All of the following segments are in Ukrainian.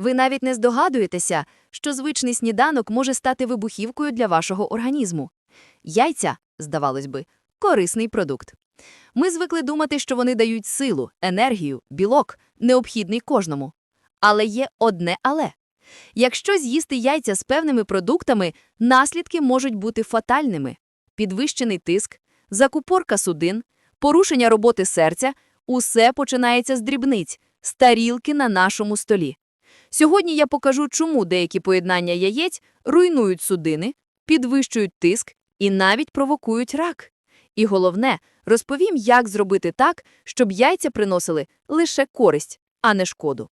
Ви навіть не здогадуєтеся, що звичний сніданок може стати вибухівкою для вашого організму. Яйця, здавалось би, корисний продукт. Ми звикли думати, що вони дають силу, енергію, білок, необхідний кожному. Але є одне але. Якщо з'їсти яйця з певними продуктами, наслідки можуть бути фатальними. Підвищений тиск, закупорка судин, порушення роботи серця – усе починається з дрібниць, з тарілки на нашому столі. Сьогодні я покажу, чому деякі поєднання яєць руйнують судини, підвищують тиск і навіть провокують рак. І головне, розповім, як зробити так, щоб яйця приносили лише користь, а не шкоду.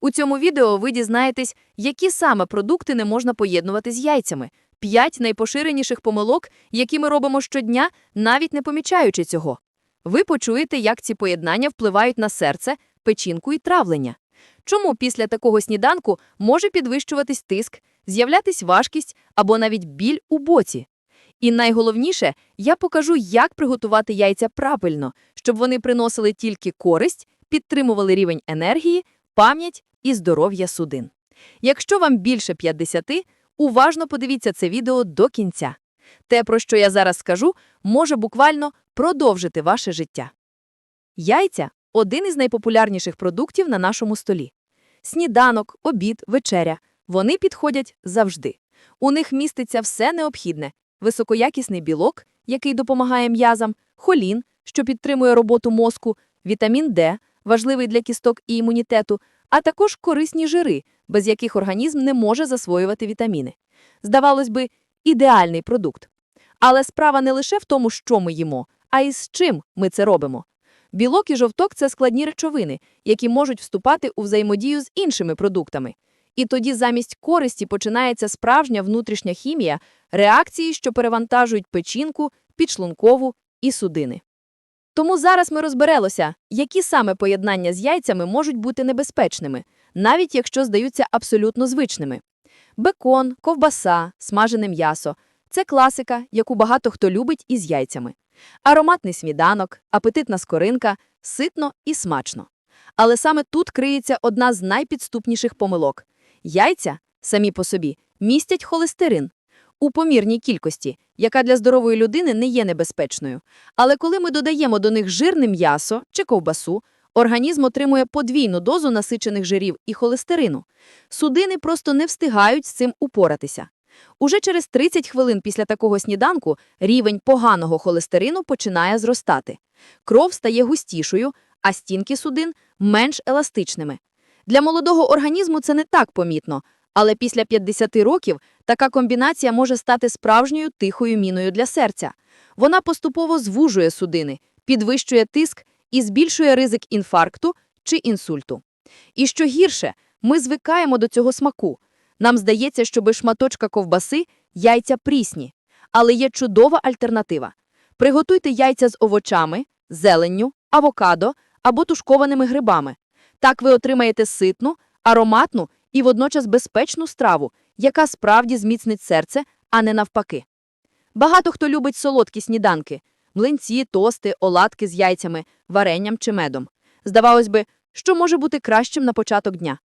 У цьому відео ви дізнаєтесь, які саме продукти не можна поєднувати з яйцями, п'ять найпоширеніших помилок, які ми робимо щодня, навіть не помічаючи цього. Ви почуєте, як ці поєднання впливають на серце, печінку і травлення. Чому після такого сніданку може підвищуватись тиск, з'являтись важкість або навіть біль у боці? І найголовніше, я покажу, як приготувати яйця правильно, щоб вони приносили тільки користь, підтримували рівень енергії, пам'ять і здоров'я судин. Якщо вам більше 50, уважно подивіться це відео до кінця. Те, про що я зараз скажу, може буквально продовжити ваше життя. Яйця один із найпопулярніших продуктів на нашому столі. Сніданок, обід, вечеря вони підходять завжди. У них міститься все необхідне: високоякісний білок, який допомагає м'язам, холін, що підтримує роботу мозку, вітамін Д, важливий для кісток і імунітету, а також корисні жири, без яких організм не може засвоювати вітаміни. Здавалось би, ідеальний продукт. Але справа не лише в тому, що ми їмо, а й з чим ми це робимо. Білок і жовток це складні речовини, які можуть вступати у взаємодію з іншими продуктами. І тоді замість користі починається справжня внутрішня хімія, реакції, що перевантажують печінку, підшлункову і судини. Тому зараз ми розберелося, які саме поєднання з яйцями можуть бути небезпечними, навіть якщо здаються абсолютно звичними. Бекон, ковбаса, смажене м'ясо це класика, яку багато хто любить із яйцями. Ароматний сніданок, апетитна скоринка, ситно і смачно. Але саме тут криється одна з найпідступніших помилок. Яйця, самі по собі, містять холестерин у помірній кількості, яка для здорової людини не є небезпечною. Але коли ми додаємо до них жирне м'ясо чи ковбасу, організм отримує подвійну дозу насичених жирів і холестерину. Судини просто не встигають з цим упоратися. Уже через 30 хвилин після такого сніданку рівень поганого холестерину починає зростати. Кров стає густішою, а стінки судин менш еластичними. Для молодого організму це не так помітно, але після 50 років така комбінація може стати справжньою тихою міною для серця. Вона поступово звужує судини, підвищує тиск і збільшує ризик інфаркту чи інсульту. І що гірше, ми звикаємо до цього смаку. Нам здається, що без шматочка ковбаси яйця прісні, але є чудова альтернатива. Приготуйте яйця з овочами, зеленню, авокадо або тушкованими грибами. Так ви отримаєте ситну, ароматну і водночас безпечну страву, яка справді зміцнить серце, а не навпаки. Багато хто любить солодкі сніданки млинці, тости, оладки з яйцями, варенням чи медом. Здавалось би, що може бути кращим на початок дня.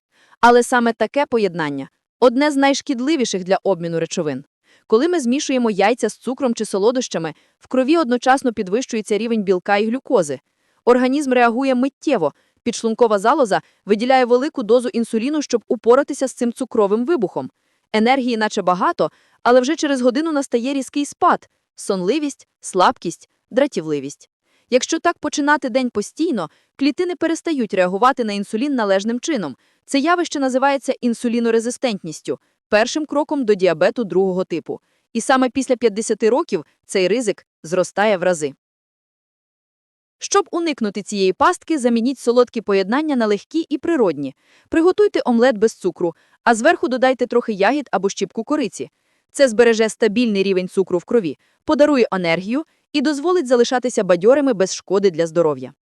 Але саме таке поєднання одне з найшкідливіших для обміну речовин. Коли ми змішуємо яйця з цукром чи солодощами, в крові одночасно підвищується рівень білка і глюкози. Організм реагує миттєво, підшлункова залоза виділяє велику дозу інсуліну, щоб упоратися з цим цукровим вибухом. Енергії наче багато, але вже через годину настає різкий спад, сонливість, слабкість, дратівливість. Якщо так починати день постійно, клітини перестають реагувати на інсулін належним чином. Це явище називається інсулінорезистентністю, першим кроком до діабету другого типу. І саме після 50 років цей ризик зростає в рази. Щоб уникнути цієї пастки, замініть солодкі поєднання на легкі і природні. Приготуйте омлет без цукру, а зверху додайте трохи ягід або щіпку кориці. Це збереже стабільний рівень цукру в крові, подарує енергію і дозволить залишатися бадьорими без шкоди для здоров'я.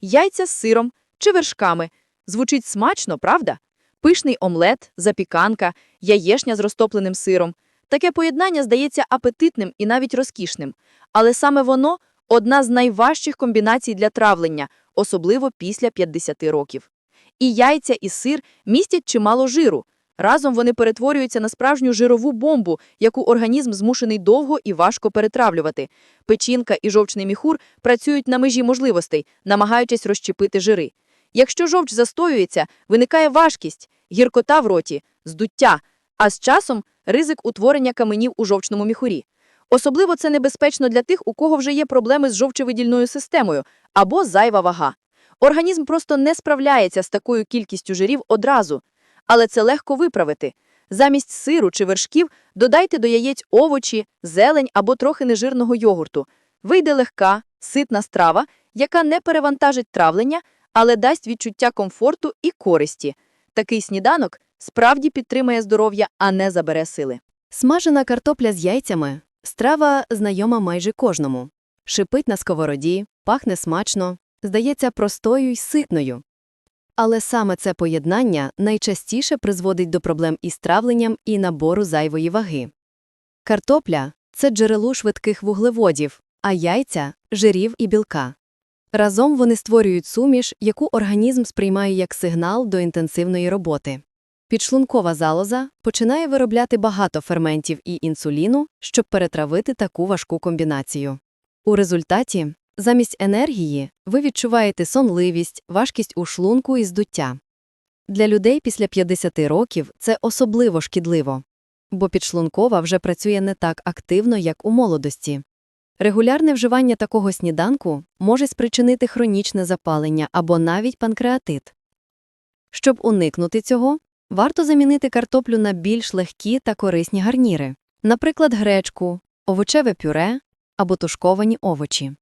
Яйця з сиром чи вершками. Звучить смачно, правда? Пишний омлет, запіканка, яєшня з розтопленим сиром. Таке поєднання здається апетитним і навіть розкішним. Але саме воно одна з найважчих комбінацій для травлення, особливо після 50 років. І яйця, і сир містять чимало жиру. Разом вони перетворюються на справжню жирову бомбу, яку організм змушений довго і важко перетравлювати. Печінка і жовчний міхур працюють на межі можливостей, намагаючись розщепити жири. Якщо жовч застоюється, виникає важкість, гіркота в роті, здуття, а з часом ризик утворення каменів у жовчному міхурі. Особливо це небезпечно для тих, у кого вже є проблеми з жовчовидільною системою або зайва вага. Організм просто не справляється з такою кількістю жирів одразу, але це легко виправити. Замість сиру чи вершків додайте до яєць овочі, зелень або трохи нежирного йогурту. Вийде легка, ситна страва, яка не перевантажить травлення, але дасть відчуття комфорту і користі. Такий сніданок справді підтримує здоров'я, а не забере сили. Смажена картопля з яйцями – страва знайома майже кожному. Шипить на сковороді, пахне смачно, здається простою й ситною. Але саме це поєднання найчастіше призводить до проблем із травленням і набору зайвої ваги. Картопля – це джерело швидких вуглеводів, а яйця – жирів і білка. Разом вони створюють суміш, яку організм сприймає як сигнал до інтенсивної роботи. Підшлункова залоза починає виробляти багато ферментів і інсуліну, щоб перетравити таку важку комбінацію. У результаті, замість енергії, ви відчуваєте сонливість, важкість у шлунку і здуття. Для людей після 50 років це особливо шкідливо, бо підшлункова вже працює не так активно, як у молодості. Регулярне вживання такого сніданку може спричинити хронічне запалення або навіть панкреатит. Щоб уникнути цього, варто замінити картоплю на більш легкі та корисні гарніри, наприклад, гречку, овочеве пюре або тушковані овочі.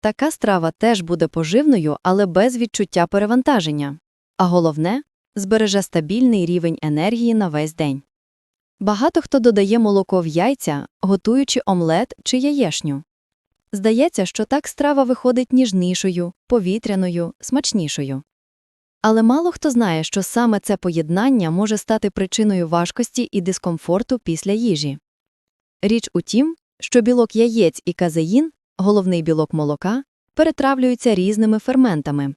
Така страва теж буде поживною, але без відчуття перевантаження. А головне збереже стабільний рівень енергії на весь день. Багато хто додає молоко в яйця, готуючи омлет чи яєшню. Здається, що так страва виходить ніжнішою, повітряною, смачнішою. Але мало хто знає, що саме це поєднання може стати причиною важкості і дискомфорту після їжі. Річ у тім, що білок яєць і казеїн, головний білок молока, перетравлюються різними ферментами.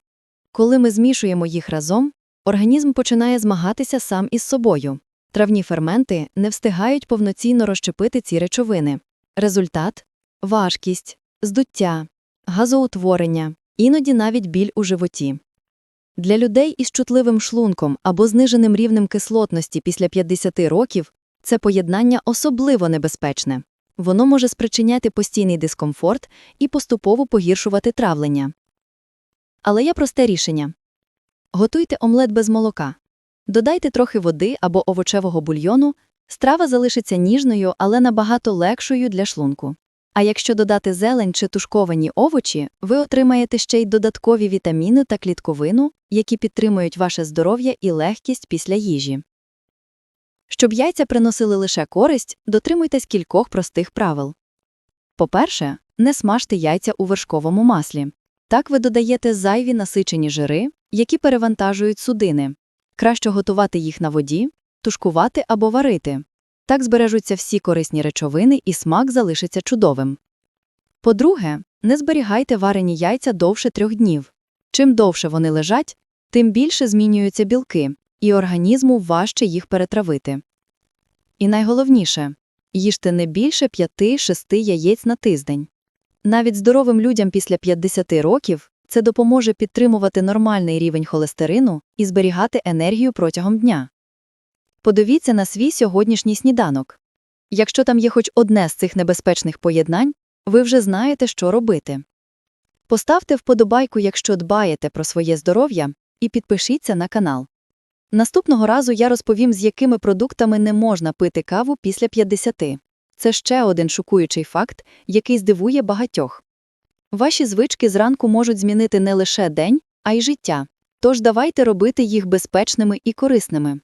Коли ми змішуємо їх разом, організм починає змагатися сам із собою. Травні ферменти не встигають повноцінно розщепити ці речовини. Результат важкість, здуття, газоутворення, іноді навіть біль у животі. Для людей із чутливим шлунком або зниженим рівнем кислотності після 50 років це поєднання особливо небезпечне. Воно може спричиняти постійний дискомфорт і поступово погіршувати травлення. Але є просте рішення. Готуйте омлет без молока. Додайте трохи води або овочевого бульйону, страва залишиться ніжною, але набагато легшою для шлунку. А якщо додати зелень чи тушковані овочі, ви отримаєте ще й додаткові вітаміни та клітковину, які підтримують ваше здоров'я і легкість після їжі. Щоб яйця приносили лише користь, дотримуйтесь кількох простих правил. По-перше, не смажте яйця у вершковому маслі. Так ви додаєте зайві насичені жири, які перевантажують судини. Краще готувати їх на воді, тушкувати або варити. Так збережуться всі корисні речовини і смак залишиться чудовим. По-друге, не зберігайте варені яйця довше трьох днів. Чим довше вони лежать, тим більше змінюються білки, і організму важче їх перетравити. І найголовніше їжте не більше 5-6 яєць на тиждень. Навіть здоровим людям після 50 років це допоможе підтримувати нормальний рівень холестерину і зберігати енергію протягом дня. Подивіться на свій сьогоднішній сніданок. Якщо там є хоч одне з цих небезпечних поєднань, ви вже знаєте, що робити. Поставте вподобайку, якщо дбаєте про своє здоров'я, і підпишіться на канал. Наступного разу я розповім, з якими продуктами не можна пити каву після 50. Це ще один шокуючий факт, який здивує багатьох. Ваші звички зранку можуть змінити не лише день, а й життя. Тож давайте робити їх безпечними і корисними.